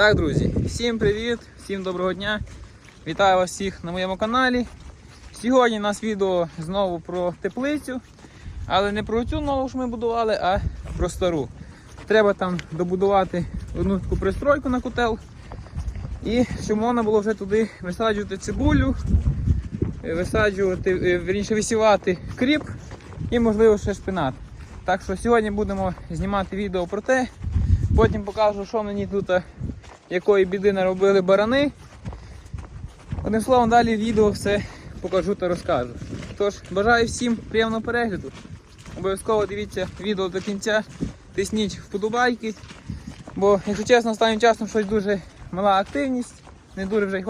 Так, друзі, всім привіт, всім доброго дня. Вітаю вас всіх на моєму каналі. Сьогодні у нас відео знову про теплицю, але не про цю нову, що ми будували, а про стару. Треба там добудувати одну таку пристройку на котел. І щоб можна було вже туди висаджувати цибулю, е, висаджувати, е, вірніше висівати кріп і можливо ще шпинат. Так що сьогодні будемо знімати відео про те. Потім покажу, що мені тут е, якої біди наробили барани. Одним словом, далі відео все покажу та розкажу. Тож, бажаю всім приємного перегляду. Обов'язково дивіться відео до кінця, тисніть вподобайки. Бо, якщо чесно, останнім часом щось дуже мала активність, не дуже вже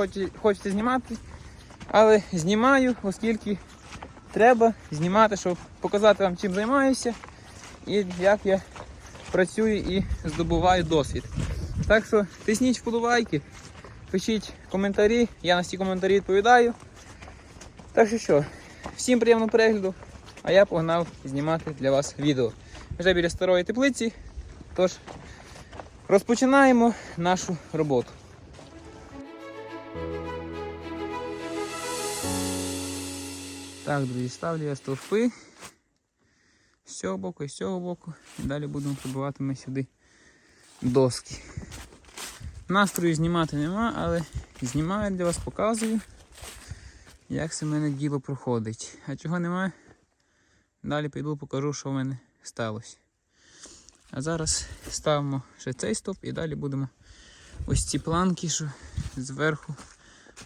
хочеться знімати. Але знімаю, оскільки треба знімати, щоб показати вам, чим займаюся і як я працюю і здобуваю досвід. Так що тисніть вподобайки, пишіть коментарі, я на всі коментарі відповідаю. Так що що, всім приємного перегляду, а я погнав знімати для вас відео. Вже біля старої теплиці, тож розпочинаємо нашу роботу. Так, друзі, ставлю я стовпи з цього боку і з цього боку. І далі будемо прибувати ми сюди доски. Настрою знімати нема, але знімаю для вас, показую, як це в мене діло проходить. А чого немає, далі піду покажу, що в мене сталося. А зараз ставимо ще цей стоп і далі будемо ось ці планки, що зверху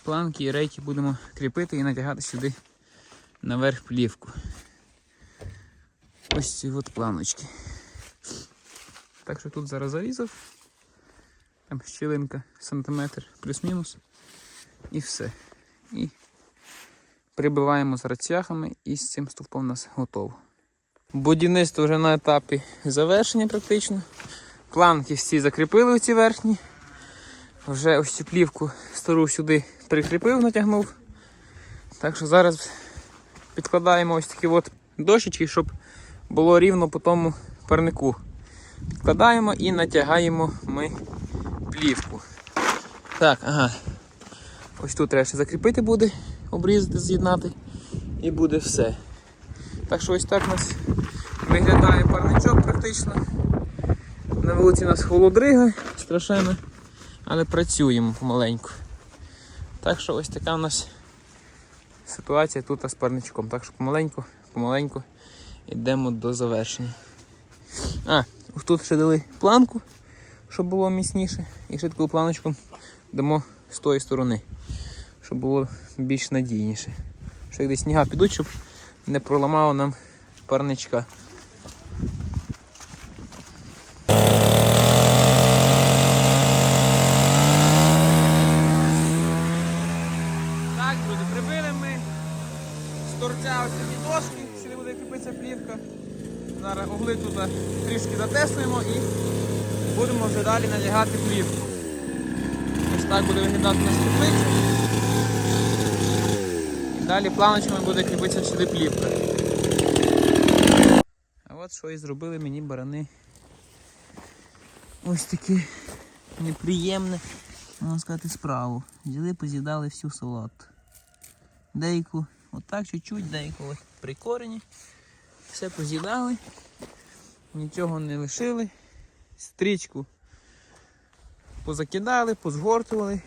планки і рейки будемо кріпити і натягати сюди наверх плівку. Ось ці от планочки. Так що тут зараз зарізав. Там щілинка сантиметр плюс-мінус. І все. І прибиваємо з рацяхами і з цим стовпом у нас готово. Будівництво вже на етапі завершення практично. Планки всі закріпили ці верхні. Вже ось цю плівку стару сюди прикріпив, натягнув. Так що зараз підкладаємо ось такі от дощечки, щоб було рівно по тому парнику. Підкладаємо і натягаємо ми плівку. Так, ага. Ось тут треба ще закріпити буде, обрізати, з'єднати і буде все. Так що ось так у нас виглядає парничок практично. На вулиці у нас холодрига страшенно, але працюємо помаленьку. Так що ось така у нас ситуація тут з парничком. Так що помаленьку, помаленьку йдемо до завершення. А, тут ще дали планку, щоб було міцніше. І ще планочку дамо з тої сторони, щоб було більш надійніше. Що десь сніга підуть, щоб не проламало нам парничка. Так, друзі, прибили ми з торця ось такі доски, сюди буде кріпитися плівка. Зараз угли тут трішки затеснуємо і будемо вже далі надягати плівку. Ось так буде виглядати у нас теплиця. І далі планочками буде кріпитися сюди плівка. А от що і зробили мені барани. Ось таке неприємне, можна сказати, справу. Взяли, поз'їдали всю салат. Деяку отак чуть-чуть, деяку при корені. Все поз'їдали, нічого не лишили. Стрічку позакидали, позгортували.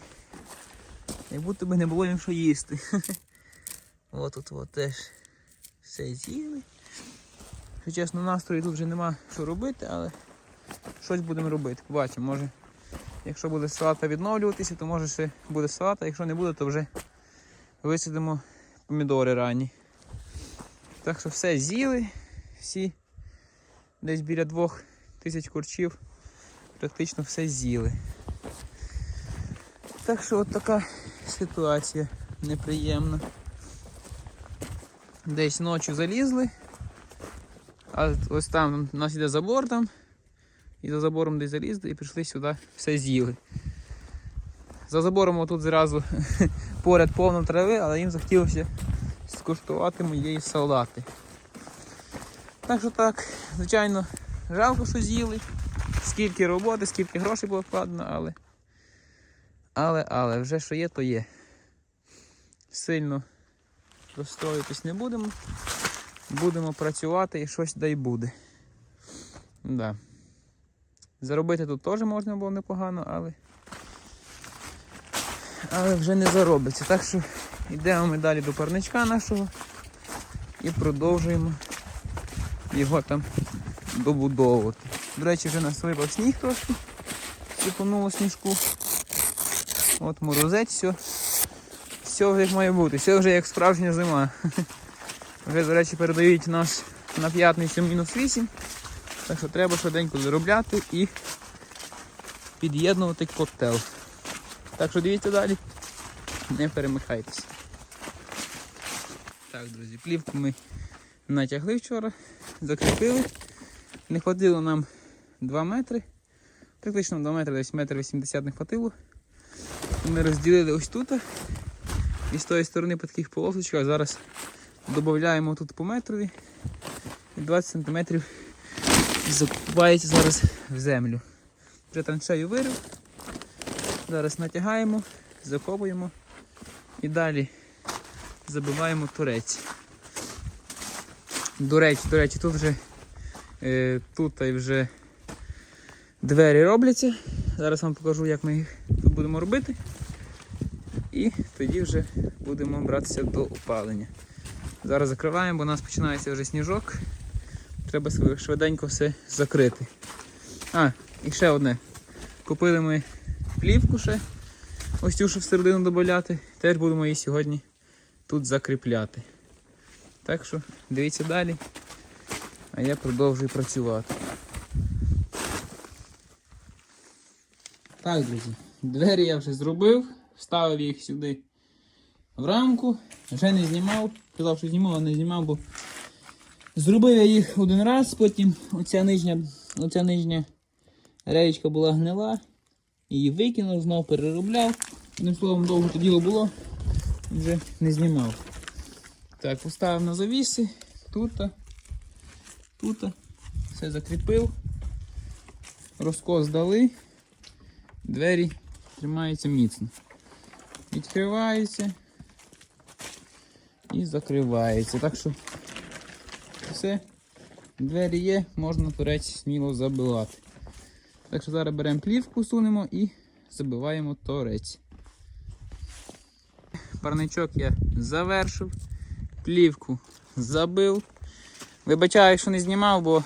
Як будто би не було їм що їсти. От тут от теж все з'їли. Що чесно, настрою тут вже нема що робити, але щось будемо робити. Побачимо, може, якщо буде салата відновлюватися, то може ще буде салата, якщо не буде, то вже висадимо помідори ранні. Так що все з'їли, всі десь біля двох тисяч курчів практично все з'їли. Так що от така ситуація неприємна. Десь ночі залізли, а ось там у нас іде забор там, і за забором десь залізли і прийшли сюди, все з'їли. За забором отут зразу поряд повно трави, але їм захотілося скуштувати моєї салати. Так що так, звичайно, жалко, що з'їли. Скільки роботи, скільки грошей було вкладено, але Але, але, вже що є, то є. Сильно розстроїтись не будемо. Будемо працювати і щось дай буде. Да. Заробити тут теж можна було непогано, але. Але вже не заробиться. Так що йдемо ми далі до парничка нашого і продовжуємо його там добудовувати. До речі, вже нас випав сніг трошки. Сипануло сніжку. От морозець, все. Все вже має бути, все вже як справжня зима. Вже, до речі, передають нас на п'ятницю мінус 8. Так що треба швиденько заробляти і під'єднувати коктейл. Так що дивіться далі, не перемикайтеся. Так, друзі, плівку ми натягли вчора, закріпили. Не хватило нам 2 метри. Практично 2 метри, десь метр 80 не хватило. Ми розділили ось тут. І з тої сторони по таких полосочках зараз додаємо тут по метрові. І 20 см закупається зараз в землю. Вже траншею вирив. Зараз натягаємо, закопуємо і далі забиваємо турець. До речі, до речі, тут вже е, тут вже двері робляться. Зараз вам покажу, як ми їх тут будемо робити. І тоді вже будемо братися до опалення. Зараз закриваємо, бо у нас починається вже сніжок. Треба швиденько все закрити. А, і ще одне. Купили ми плівку ще. Ось цю, що всередину додати. Теж будемо її сьогодні тут закріпляти. Так що дивіться далі. А я продовжую працювати. Так, друзі, двері я вже зробив, вставив їх сюди в рамку, вже не знімав, казав, що знімав, а не знімав, бо зробив я їх один раз, потім оця нижня, оця нижня реєчка була гнила, її викинув, знов переробляв. Одним словом, довго то діло було, вже не знімав. Так, поставив на завіси, тут, тут, все закріпив, розкос дали, двері тримаються міцно. Відкривається і закривається. Так що все, двері є, можна турець сміло забивати. Так що зараз беремо плівку, сунемо і забиваємо торець. Парничок я завершив, плівку забив. Вибачаю, що не знімав, бо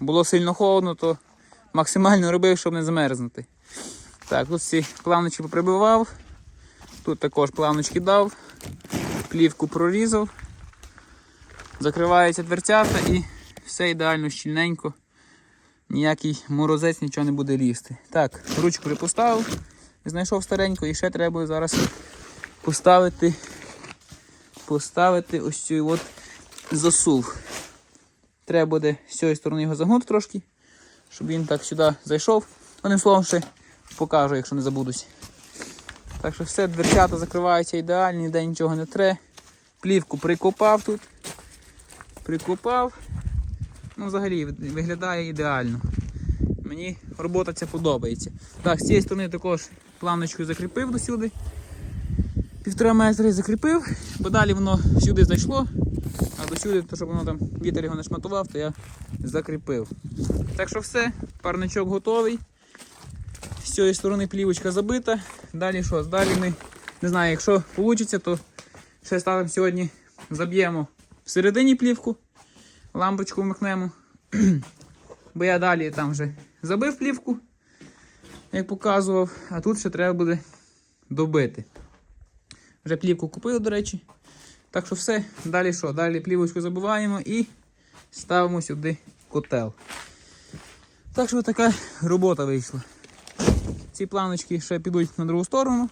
було сильно холодно, то максимально робив, щоб не замерзнути. Так, тут всі планочки поприбивав. Тут також планочки дав, плівку прорізав, закриваються дверцята і все ідеально щільненько. Ніякий морозець нічого не буде лізти. Так, ручку вже поставив, знайшов стареньку і ще треба зараз поставити, поставити ось цю от засув. Треба буде з цієї сторони його загнути трошки, щоб він так сюди зайшов. Одним словом ще покажу, якщо не забудусь. Так що все, дверцята закриваються ідеально, ніде нічого не тре. Плівку прикопав тут. Прикопав. Ну, взагалі виглядає ідеально. Мені робота ця подобається. Так, з цієї сторони також планочку закріпив до сюди. Півтора метри закріпив, бо далі воно сюди зайшло, а до сюди, то щоб воно там вітер його не шматував, то я закріпив. Так що все, парничок готовий. З цієї сторони плівочка забита. Далі що? Далі ми, не знаю, якщо вийде, то ще ставимо сьогодні, заб'ємо всередині плівку, лампочку вмикнемо. Бо я далі там вже забив плівку, як показував, а тут ще треба буде добити. Вже плівку купив, до речі. Так що все, далі що? Далі плівочку забиваємо і ставимо сюди котел. Так що така робота вийшла. Ці планочки ще підуть на другу сторону.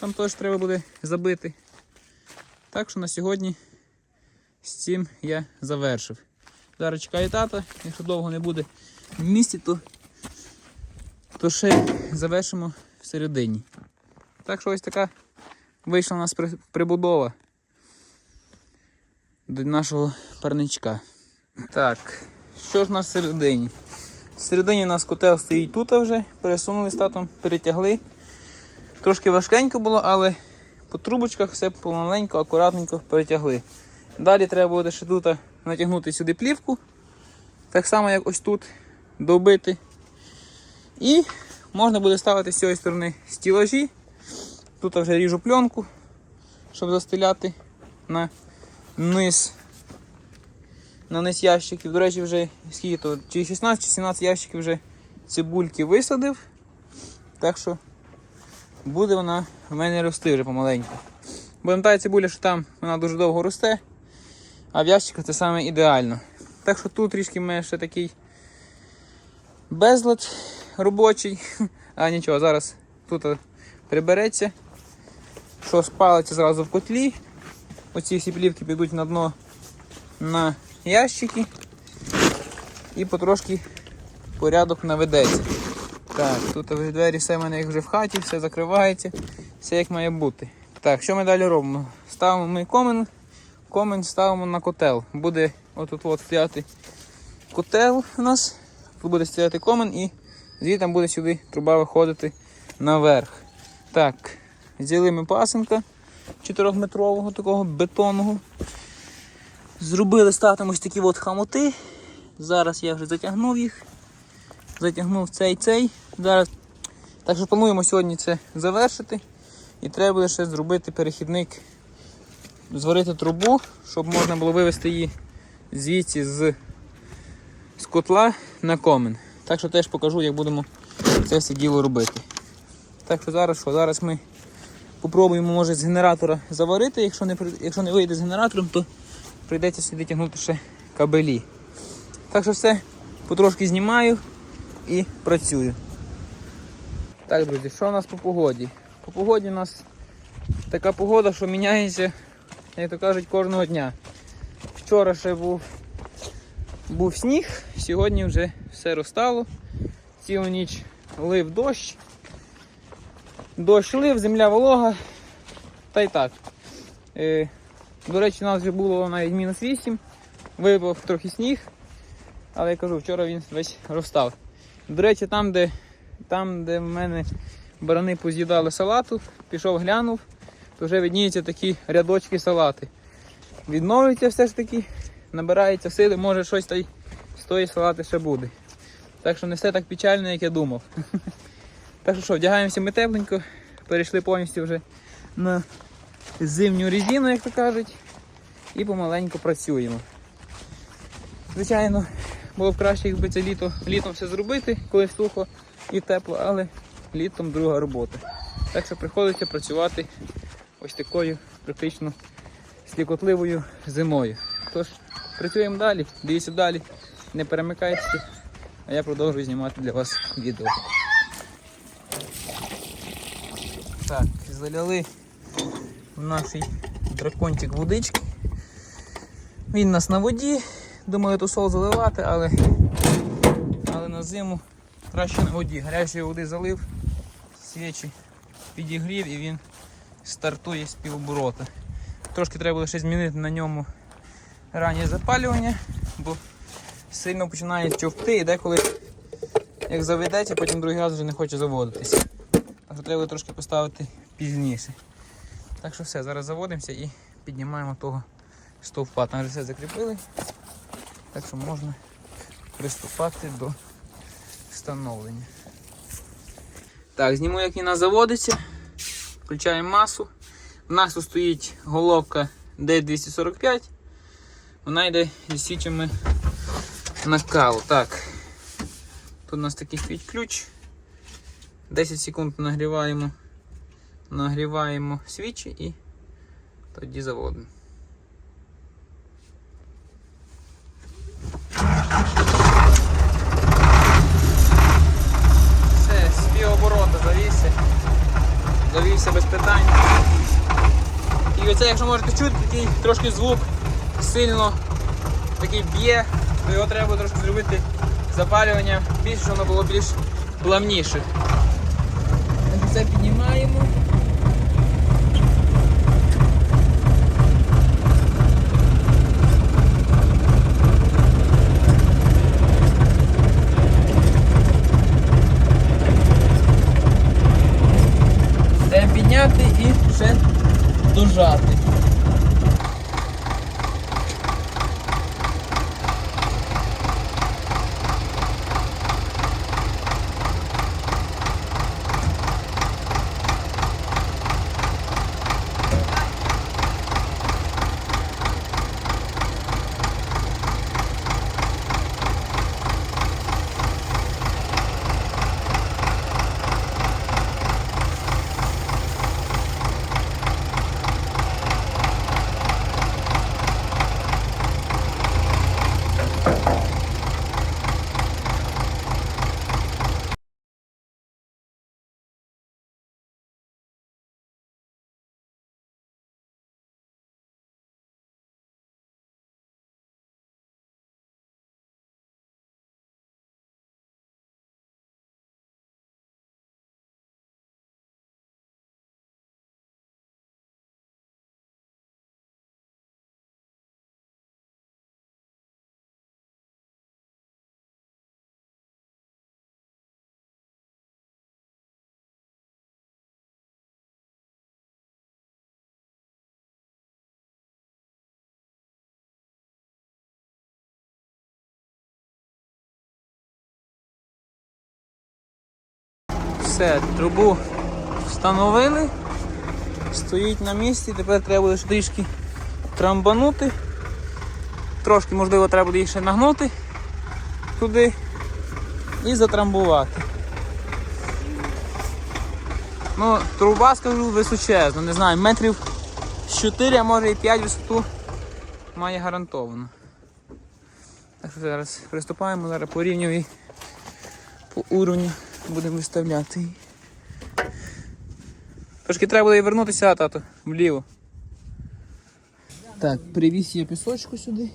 Там теж треба буде забити. Так що на сьогодні з цим я завершив. Зараз чекаю тата, якщо довго не буде в місті, то, то ще завершимо всередині. Так що ось така вийшла у нас прибудова до нашого парничка. Так, що ж у нас всередині? Всередині у нас котел стоїть тут вже, пересунули з татом, перетягли. Трошки важкенько було, але по трубочках все помаленько, акуратненько перетягли. Далі треба буде ще тут натягнути сюди плівку, так само як ось тут, добити. І можна буде ставити з цієї сторони стілажі. Тут вже ріжу пленку, щоб застеляти на низ. На низ ящиків. До речі, вже скільки то, чи 16 чи 17 ящиків вже цибульки висадив. Так що буде вона в мене рости вже помаленьку. Бо та цибуля, що там вона дуже довго росте, а в ящиках це саме ідеально. Так що тут трішки мене ще такий безлад робочий. А нічого, зараз тут прибереться. Що спалиться зразу в котлі. Оці всі плівки підуть на дно на ящики і потрошки порядок наведеться. Так, тут вже двері все в мене вже в хаті, все закривається, все як має бути. Так, що ми далі робимо? Ставимо ми комен, комен ставимо на котел. Буде отут от стояти котел у нас, тут буде стояти комен і звідти буде сюди труба виходити наверх. Так, взяли ми пасенка 4-метрового такого бетонного. Зробили ставимо ось такі от хамоти. Зараз я вже затягнув їх. Затягнув цей цей. Зараз. Так що плануємо сьогодні це завершити. І треба буде ще зробити перехідник, зварити трубу, щоб можна було вивести її звідси з, з котла на комен. Так що теж покажу, як будемо це все діло робити. Так що зараз що? Зараз ми попробуємо може з генератора заварити. Якщо не, якщо не вийде з генератором, то прийдеться сюди тягнути ще кабелі. Так що все, потрошки знімаю і працюю. Так, друзі, що у нас по погоді? По погоді у нас така погода, що міняється, як то кажуть, кожного дня. Вчора ще був, був сніг, сьогодні вже все розстало. Цілу ніч лив дощ. Дощ лив, земля волога. Та й так. Е, до речі, у нас вже було навіть мінус 8, випав трохи сніг, але я кажу, вчора він весь розстав. До речі, там, де, там, де в мене барани поз'їдали салату, пішов глянув, то вже видніються такі рядочки салати. Відновлюється все ж таки, набирається сили, може щось та з тої салати ще буде. Так що не все так печально, як я думав. Так що що, вдягаємося ми тепленько, перейшли повністю вже на зимню резину, як то кажуть, і помаленьку працюємо. Звичайно, було б краще, якби це літо літом все зробити, коли сухо і тепло, але літом друга робота. Так що приходиться працювати ось такою практично слікотливою зимою. Тож, працюємо далі, дивіться далі, не перемикайтеся, а я продовжую знімати для вас відео. Так, заляли наш дракончик водички. Він нас на воді. Думаю, тусол заливати, але, але на зиму краще на воді. Гарячої води залив, свічі підігрів і він стартує з півоборота. Трошки треба лише змінити на ньому раннє запалювання, бо сильно починає човти і деколи як заведеться, потім другий раз вже не хоче заводитися. Так що треба трошки поставити пізніше. Так що все, зараз заводимося і піднімаємо того стовпа. Там вже все закріпили. Так що можна приступати до встановлення. Так, зніму, як він нас заводиться. Включаємо масу. У нас тут стоїть головка D245. Вона йде зі свічами накалу. Так. Тут у нас такий ключ. 10 секунд нагріваємо, нагріваємо свічі і тоді заводимо. Все, з півоборота завівся. Завівся без питань. І оце, якщо можете чути, такий трошки звук сильно такий б'є, то його треба трошки зробити запалювання більше, щоб воно було більш плавніше. Все, трубу встановили, стоїть на місці, тепер треба буде трішки трамбанути. Трошки, можливо, треба буде їх ще нагнути туди і затрамбувати. Ну, труба, скажу, височезна, не знаю, метрів 4, а може і 5 висоту має гарантовано. Так що зараз приступаємо, зараз порівнюємо і по уровню будемо виставляти її. Трошки треба буде вернутися, тато, вліво. Так, привіз я пісочку сюди.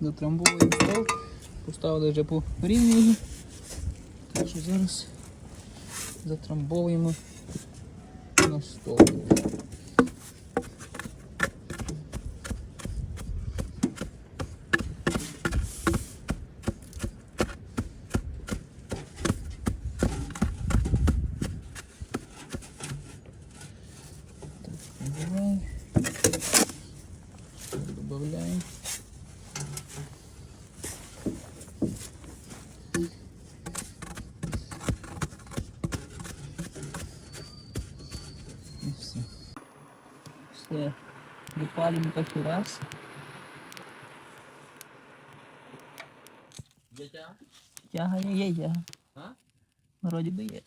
Дотрамбовуємо стовп. Поставили вже по рівню. Так що зараз затрамбовуємо на стовп. Добавляем. Добавляем. И все. Все. Выпалим как раз. Тяга є, є тяга. А? Вроді би є.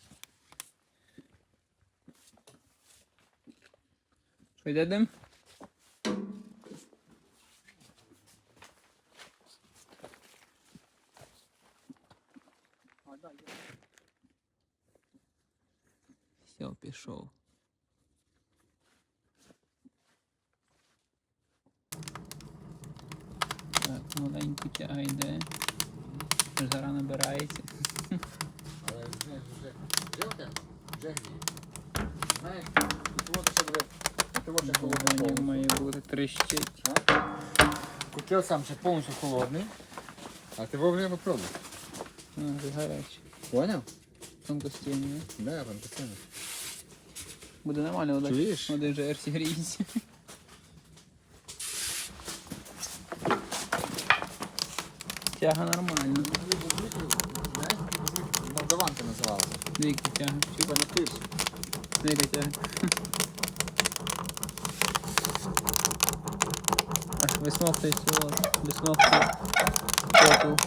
Що йде дим? Все, пішов. Так, маленький йде. Жара набирається. Але знаєш, вже вже оте, вже гріє. Знаєш, от ще буде, ти от ще холодний Вогонь має бути тріщить. Котел сам ще повністю холодний, а ти вовремя попробуй. А, вже гарячий. Поняв? Тонкостінний. Да, пан постійно. Буде нормально, вода. Чуєш? Води вже ерсі гріється. Тяга нормальна. Молдаванка називалася. Двійка тяга. Хіба не пиш? Двійка тяга. Аж висмоктує цього. Висмоктує поту.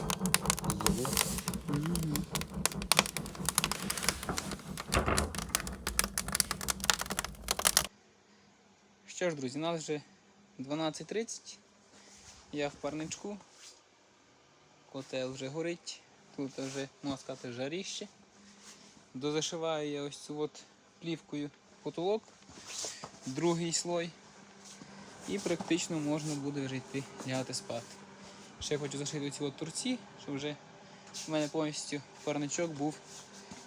Що ж, друзі, у нас вже 12.30. Я в парничку. Котел вже горить. Тут вже, можна сказати, жаріще. Дозашиваю я ось цю от плівкою потолок, другий слой. І практично можна буде вже йти лягати спати. Ще хочу зашити ці от турці, щоб вже в мене повністю парничок був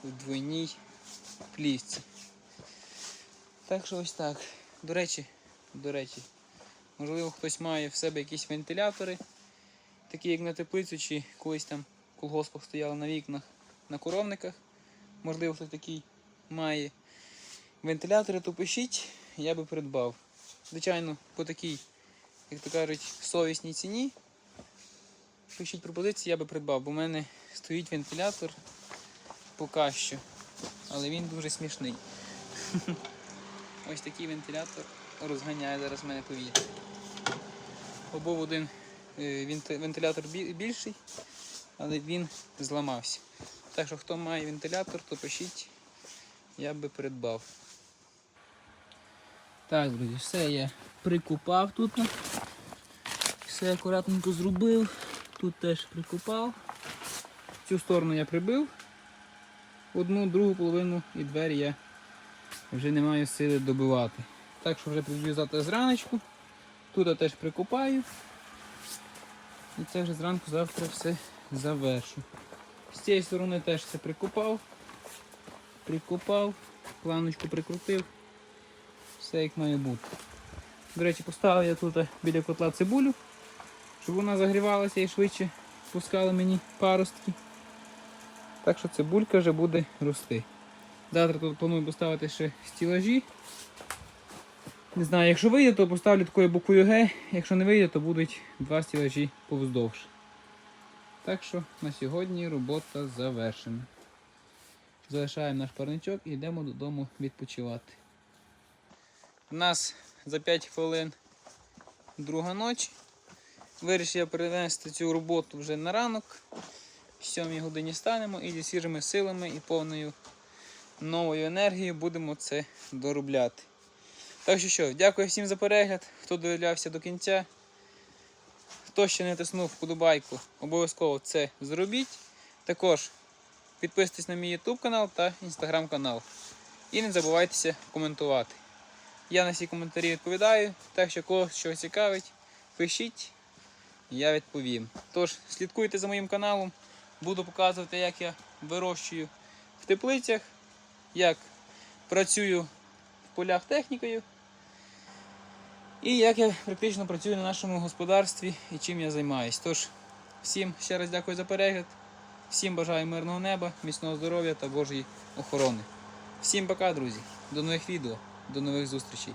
у двойній плівці. Так що ось так. До речі, до речі, можливо хтось має в себе якісь вентилятори, такі як на теплицю, чи колись там в колгоспах стояли на вікнах на коровниках. Можливо, хтось такий має. вентилятори, то пишіть, я би придбав. Звичайно, по такій, як то кажуть, совісній ціні. Пишіть пропозиції, я би придбав, бо в мене стоїть вентилятор поки що. Але він дуже смішний. Ось такий вентилятор розганяє зараз мене повітря. Бо був один вентилятор більший, але він зламався. Так що хто має вентилятор, то пишіть, я би придбав. Так, друзі, все я прикупав тут. Все акуратненько зробив. Тут теж прикупав. Цю сторону я прибив. Одну, другу половину і двері я вже не маю сили добивати. Так що вже приб'ю завтра зраночку. Тут я теж прикопаю. І це вже зранку завтра все завершу. З цієї сторони теж все прикопав. Прикопав, планочку прикрутив. Все як має бути. До речі, поставив я тут біля котла цибулю, щоб вона загрівалася і швидше пускала мені паростки. Так що цибулька вже буде рости. Завтра тут планую поставити ще стілажі. Не знаю, якщо вийде, то поставлю такою буквою Г, якщо не вийде, то будуть два стілажі повздовж. Так що на сьогодні робота завершена. Залишаємо наш парничок і йдемо додому відпочивати. У нас за 5 хвилин друга ніч. Вирішив я перенести цю роботу вже на ранок. В 7 годині станемо і зі свіжими силами і повною новою енергією будемо це доробляти. Так що що, дякую всім за перегляд, хто дивлявся до кінця. Хто ще не тиснув вподобайку, обов'язково це зробіть. Також підписуйтесь на мій YouTube канал та Instagram канал. І не забувайтеся коментувати. Я на всі коментарі відповідаю, так що когось щось цікавить, пишіть, я відповім. Тож, слідкуйте за моїм каналом, буду показувати, як я вирощую в теплицях, як працюю в полях технікою. І як я практично працюю на нашому господарстві і чим я займаюсь. Тож, всім ще раз дякую за перегляд, всім бажаю мирного неба, міцного здоров'я та Божої охорони. Всім пока, друзі! До нових відео, до нових зустрічей!